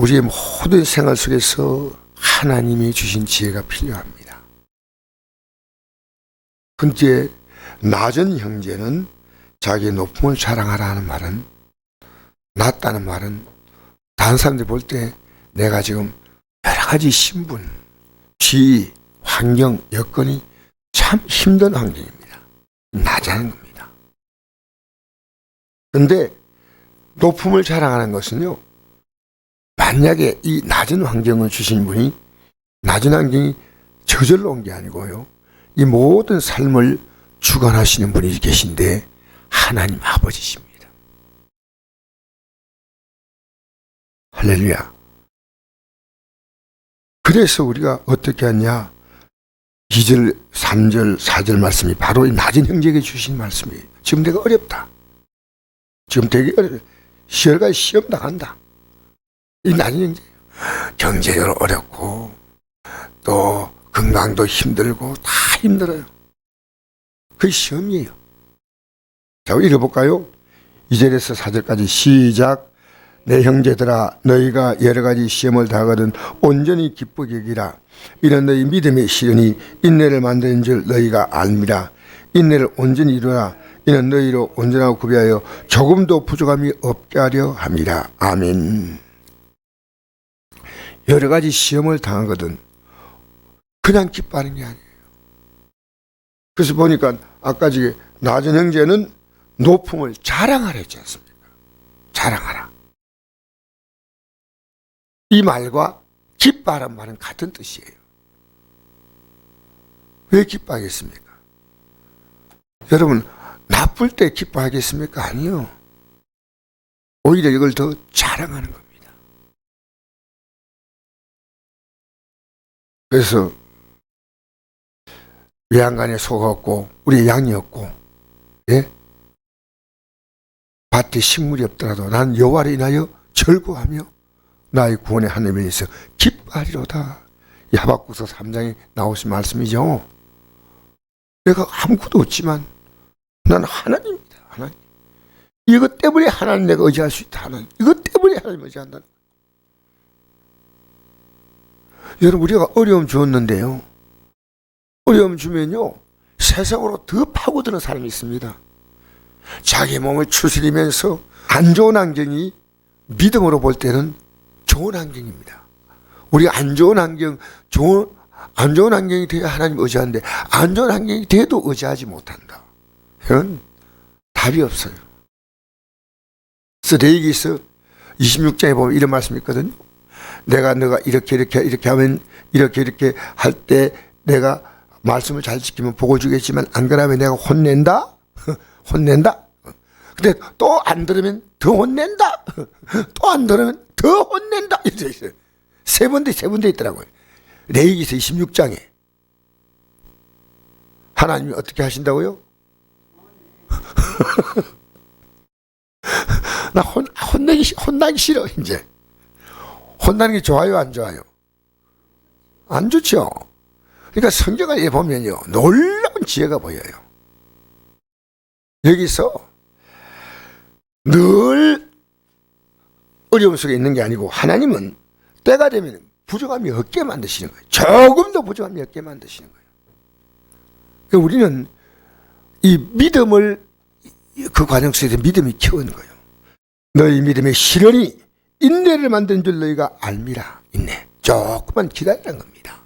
우리의 모든 생활 속에서 하나님이 주신 지혜가 필요합니다. 근데 낮은 형제는 자기의 높음을 자랑하라는 말은 낮다는 말은 다른 사람들이 볼 때 내가 지금 여러 가지 신분, 지위, 환경, 여건이 참 힘든 환경입니다. 낮아는 겁니다. 근데 높음을 자랑하는 것은요, 만약에 이 낮은 환경을 주신 분이 낮은 환경이 저절로 온 게 아니고요, 이 모든 삶을 주관하시는 분이 계신데 하나님 아버지십니다. 할렐루야. 그래서 우리가 어떻게 하냐? 2절, 3절, 4절 말씀이 바로 이 낮은 형제에게 주신 말씀이에요. 지금 내가 어렵다. 지금 되게 어렵다. 시열가 시험 당한다. 이 형제. 경제적으로 어렵고, 또 건강도 힘들고, 다 힘들어요. 그 시험이에요. 자, 읽어볼까요? 2절에서 4절까지 시작. 내 형제들아 너희가 여러 가지 시험을 당하거든 온전히 기쁘게 여기라 이런 너희 믿음의 시련이 인내를 만드는 줄 너희가 알미라 인내를 온전히 이루라 이는 너희로 온전하고 구비하여 조금도 부족함이 없게 하려 함이라 아멘 여러 가지 시험을 당하거든 그냥 기뻐하는 게 아니에요 그래서 보니까 아까 저기 낮은 형제는 높음을 자랑하라 했지 않습니까 자랑하라 이 말과 기뻐하란 말은 같은 뜻이에요. 왜 기뻐하겠습니까? 여러분, 나쁠 때 기뻐하겠습니까? 아니요. 오히려 이걸 더 자랑하는 겁니다. 그래서 외양간에 없고 우리 양이 없고 예? 밭에 식물이 없더라도 난 여호와를 인하여 절구하며 나의 구원의 하나님에 있어 기뻐하리로다. 이 하박국서 3장에 나오신 말씀이죠. 내가 아무것도 없지만 난 하나님입니다. 하나님. 이것 때문에 하나님 내가 의지할 수 있다. 하나님. 이것 때문에 하나님 의지한다. 여러분 우리가 어려움 주었는데요. 어려움 주면요. 세상으로 더 파고드는 사람이 있습니다. 자기 몸을 추스리면서 안 좋은 환경이 믿음으로 볼 때는 좋은 환경입니다. 우리가 안 좋은 환경, 좋은, 안 좋은 환경이 돼야 하나님 의지하는데, 안 좋은 환경이 돼도 의지하지 못한다. 이건 답이 없어요. 레이기서 26장에 보면 이런 말씀이 있거든요. 내가 너가 이렇게 이렇게 이렇게 하면 이렇게 이렇게 할 때 내가 말씀을 잘 지키면 보고 주겠지만 안 그러면 내가 혼낸다? 혼낸다? 근데 또 안 들으면 더 혼낸다? 또 안 들으면 더 혼낸다. 이렇게. 세 번째, 세 번째 있더라고요. 레이기서 26장에. 하나님이 어떻게 하신다고요? 나 혼, 혼내기, 싫- 혼나기 싫어, 이제. 혼나는 게 좋아요, 안 좋아요? 안 좋죠? 그러니까 성경에 보면요, 놀라운 지혜가 보여요. 여기서 늘 어려움 속에 있는 게 아니고 하나님은 때가 되면 부족함이 없게 만드시는 거예요. 조금 더 부족함이 없게 만드시는 거예요. 그러니까 우리는 이 믿음을 그 과정 속에서 믿음이 키우는 거예요. 너희 믿음의 실현이 인내를 만든 줄 너희가 알미라. 인내. 조금만 기다리는 겁니다.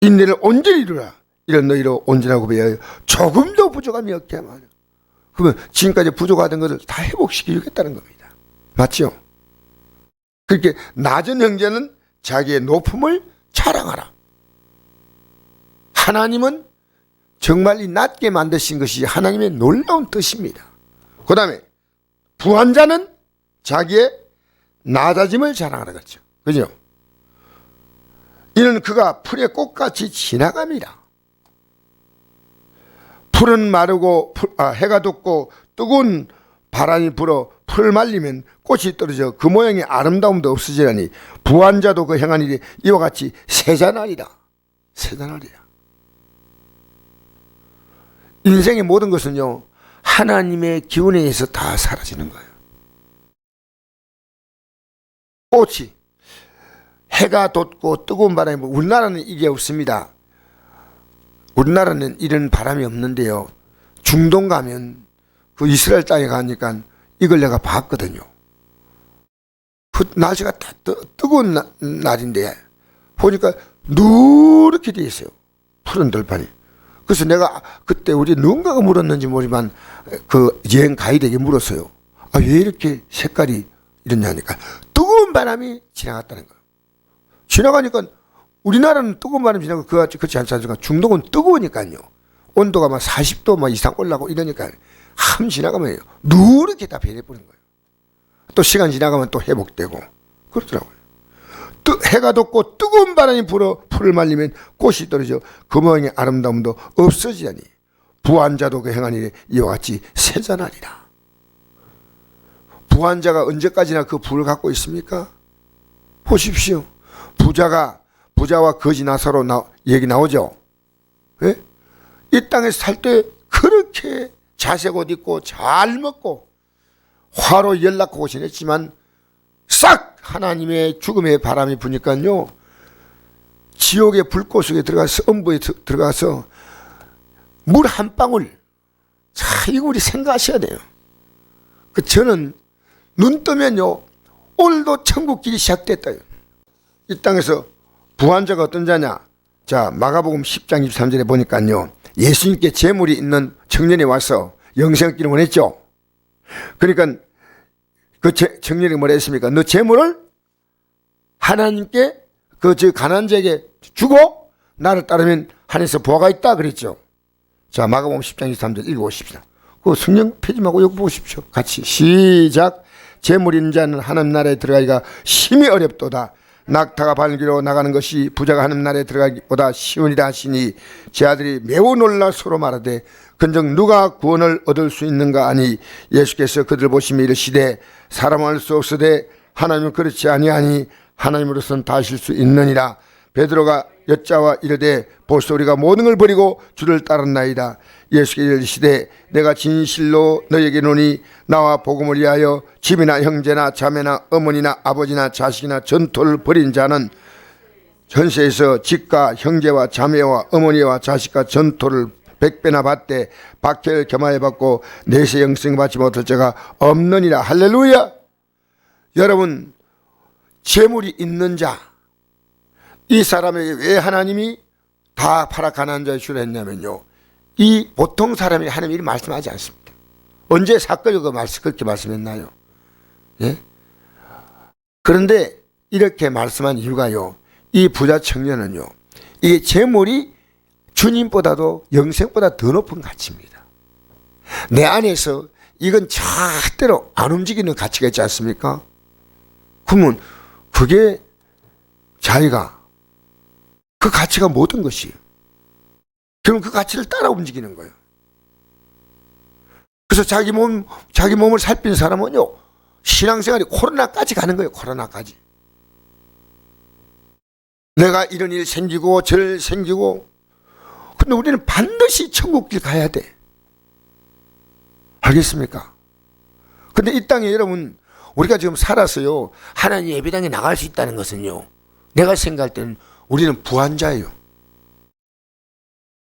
인내를 온전히 이루라. 이런 너희로 온전하고 배하여 조금도 부족함이 없게 하마. 그러면 지금까지 부족하던 것을 다 회복시켜 주겠다는 겁니다. 맞죠? 그렇게 낮은 형제는 자기의 높음을 자랑하라. 하나님은 정말 이 낮게 만드신 것이 하나님의 놀라운 뜻입니다. 그 다음에 부한 자는 자기의 낮아짐을 자랑하라 그랬죠. 그죠? 이는 그가 풀의 꽃같이 지나갑니다. 풀은 마르고 풀- 아, 해가 돋고 뜨거운 바람이 불어 풀 말리면 꽃이 떨어져 그 모양의 아름다움도 없어지라니 부한 자도 그 행한 일이 이와 같이 세잔하리라. 세잔하리라. 인생의 모든 것은요 하나님의 기운에 의해서 다 사라지는 거예요. 꽃이 해가 돋고 뜨거운 바람이 뭐 우리나라는 이게 없습니다. 우리나라는 이런 바람이 없는데요. 중동 가면 그 이스라엘 땅에 가니까 이걸 내가 봤거든요. 그 날씨가 다 뜨, 뜨거운 나- 날인데 보니까 누렇게 돼 있어요. 푸른 들판이. 그래서 내가 그때 우리 누군가가 물었는지 모르지만 그 여행 가이드에게 물었어요. 아, 왜 이렇게 색깔이 이러냐니까 뜨거운 바람이 지나갔다는 거예요. 지나가니까 우리나라는 뜨거운 바람 지나고 그 그렇지 않습니까? 중동은 뜨거우니까요. 온도가 막 40도 막 이상 올라고 이러니까 함 지나가면 누렇게 다 변해버린 거예요. 또 시간 지나가면 또 회복되고 그렇더라고요. 뜨, 해가 돋고 뜨거운 바람이 불어 풀을 말리면 꽃이 떨어져 그 모양의 아름다움도 없어지자니 부한자도 그 행한 일에 이와 같이 세잔하리라. 부한자가 언제까지나 그 불을 갖고 있습니까? 보십시오. 부자가 부자와 거지 나사로 나, 얘기 나오죠. 예? 이 땅에서 살 때 그렇게 자색 옷 입고 잘 먹고 화로 연락하고 지냈지만 싹 하나님의 죽음의 바람이 부니까요. 지옥의 불꽃 속에 들어가서 엄부에 드- 들어가서 물 한 방울 자 이거 우리 생각하셔야 돼요. 그 저는 눈 뜨면요 오늘도 천국길이 시작됐다. 이 땅에서 부한자가 어떤 자냐? 자 마가복음 10장 23절에 보니까요 예수님께 재물이 있는 청년이 와서 영생길을 원했죠. 그러니까 그 제- 청년이 뭐라 했습니까? 너 재물을 하나님께 그 저 가난자에게 주고 나를 따르면 하늘에서 보아가 있다 그랬죠. 자 마가복음 10장 23절 읽어보십시다. 그 성령 폐지하고 여기 보십시오. 같이 시작. 재물 있는 자는 하나님 나라에 들어가기가 심히 어렵도다. 낙타가 발기로 나가는 것이 부자가 하나님 나라에 들어가기보다 쉬우니라 하시니 제 아들이 매우 놀라 서로 말하되 근정 누가 구원을 얻을 수 있는가 하니 예수께서 그들 보시며 이르시되 사람 할수 없으되 하나님은 그렇지 아니하니 하나님으로서는 다 하실 수 있느니라. 베드로가 여자와 이르되 벌써 우리가 모든 걸 버리고 주를 따랐나이다. 예수께 이르시되 내가 진실로 너에게 노니 나와 복음을 위하여 집이나 형제나 자매나 어머니나 아버지나 자식이나 전토를 벌인 자는 전세에서 집과 형제와 자매와 어머니와 자식과 전토를 백배나 받되 박해를 겸하여 받고 내세 영생 받지 못할 자가 없느니라. 할렐루야! 여러분 재물이 있는 자 이 사람에게 왜 하나님이 다 가난한 자의 주를 했냐면요 이 보통 사람이 하나님이 이렇게 말씀하지 않습니다 언제 사건이 그 말씀 그렇게 말씀했나요 예? 그런데 이렇게 말씀한 이유가요 이 부자 청년은요 이게 재물이 주님보다도 영생보다 더 높은 가치입니다. 내 안에서 이건 절대로 안 움직이는 가치가 있지 않습니까? 그러면 그게 자기가 그 가치가 모든 것이에요. 그럼 그 가치를 따라 움직이는 거예요. 그래서 자기 몸, 자기 몸을 살핀 사람은요, 신앙생활이 코로나까지 가는 거예요, 코로나까지. 내가 이런 일 생기고 절 생기고 근데 우리는 반드시 천국길 가야 돼. 알겠습니까? 근데 이 땅에 여러분 우리가 지금 살아서요 하나님 예배당에 나갈 수 있다는 것은요 내가 생각할 때는 우리는 부한자예요.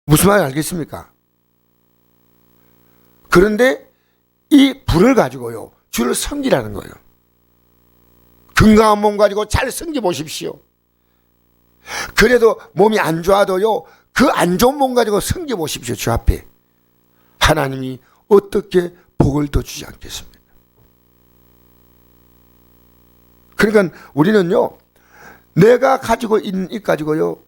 무슨 말인지 알겠습니까? 그런데 이 불을 가지고요 주를 섬기라는 거예요. 건강한 몸 가지고 잘 섬겨 보십시오. 그래도 몸이 안 좋아도요, 그 안 좋은 몸 가지고 섬겨 보십시오, 주 앞에. 하나님이 어떻게 복을 더 주지 않겠습니까? 그러니까 우리는요, 내가 가지고 있는 이 가지고요,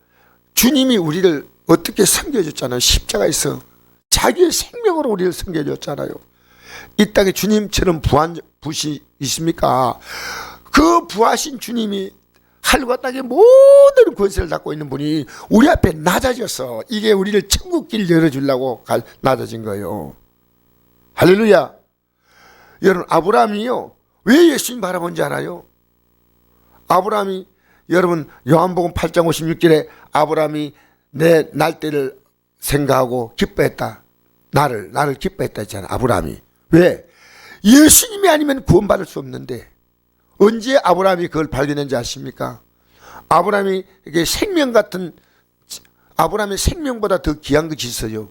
주님이 우리를 어떻게 섬겨줬잖아요. 십자가에서 자기의 생명으로 우리를 섬겨줬잖아요. 이 땅에 주님처럼 부한 부시 있습니까? 그 부하신 주님이 하늘과 땅의 모든 권세를 갖고 있는 분이 우리 앞에 낮아져서 이게 우리를 천국길 열어주려고 갈- 낮아진 거예요. 할렐루야. 여러분 아브라함이요. 왜 예수님 바라본지 알아요? 아브라함이 여러분 요한복음 8장 56절에 아브라함이 내 날때를 생각하고 기뻐했다. 나를 나를 기뻐했다 했잖아. 아브라함이. 왜? 예수님이 아니면 구원받을 수 없는데 언제 아브라함이 그걸 발견했는지 아십니까? 아브라함이 이게 생명 같은 아브라함의 생명보다 더 귀한 것이 있어요.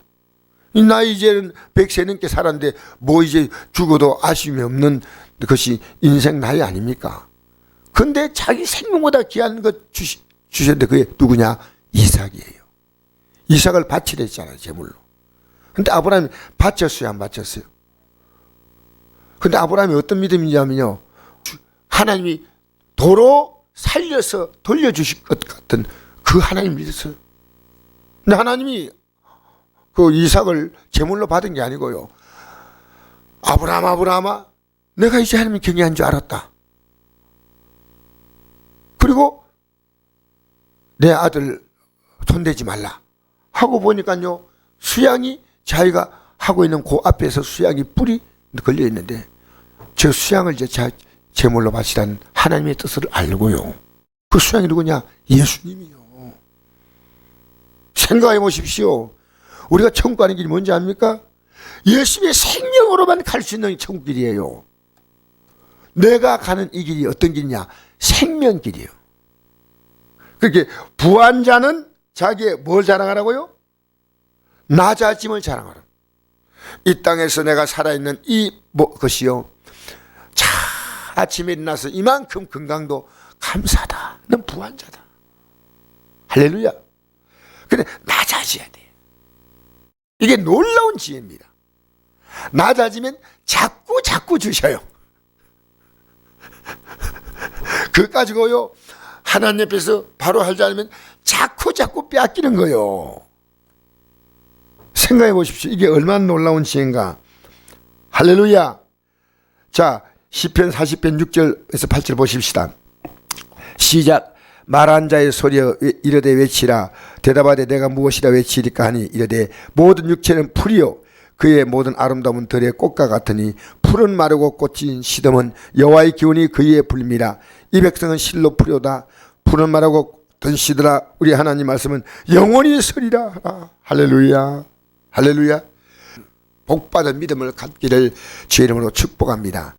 이나 이제는 백세 넘게 살았는데 뭐 이제 죽어도 아쉬움이 없는 것이 인생 나이 아닙니까? 근데 자기 생명보다 귀한 것 주시, 주셨는데 그게 누구냐? 이삭이에요. 이삭을 바치려 했잖아요, 제물로. 근데 아브라함이 바쳤어요, 안 바쳤어요? 근데 아브라함이 어떤 믿음이냐면요. 주- 하나님이 도로 살려서 돌려주실 것 같은 그 하나님 믿었어요. 근데 하나님이 그 이삭을 제물로 받은 게 아니고요. 아브라함, 아브라함아, 내가 이제 하나님 경외한 줄 알았다. 그리고 내 아들 손대지 말라. 하고 보니까요, 수양이 자기가 하고 있는 그 앞에서 수양이 뿔이 걸려 있는데, 저 수양을 자, 제물로 바치라는 하나님의 뜻을 알고요. 그 수양이 누구냐? 예수님이요. 생각해 보십시오. 우리가 천국 가는 길이 뭔지 압니까? 예수님의 생명으로만 갈 수 있는 천국 길이에요. 내가 가는 이 길이 어떤 길이냐? 생명 길이에요. 그렇게 부한 자는 자기의 뭘 자랑하라고요? 낮아짐을 자랑하라. 이 땅에서 내가 살아있는 이 뭐, 것이요. 자, 아침에 일어나서 이만큼 건강도 감사하다. 넌 부한 자다. 할렐루야. 근데 낮아져야 돼. 이게 놀라운 지혜입니다. 낮아지면 자꾸 자꾸 주셔요. 그 가지고요. 하나님 앞에서 바로 하지 않으면 자꾸 자꾸 빼앗기는 거요. 생각해 보십시오. 이게 얼마나 놀라운 지혜인가. 할렐루야. 자, 시편 40편 6절에서 8절 보십시다. 시작. 말한 자의 소리여 이르되 외치라 대답하되 내가 무엇이라 외치리까 하니 이르되 모든 육체는 풀이요 그의 모든 아름다움은 들의 꽃과 같으니 풀은 마르고 꽃인 시덤은 여호와의 기운이 그의 불미라. 이 백성은 실로 풀이다 풀은 마르고 던 시더라. 우리 하나님 말씀은 영원히 서리라 하라. 할렐루야. 할렐루야. 복받은 믿음을 갖기를 주의 이름으로 축복합니다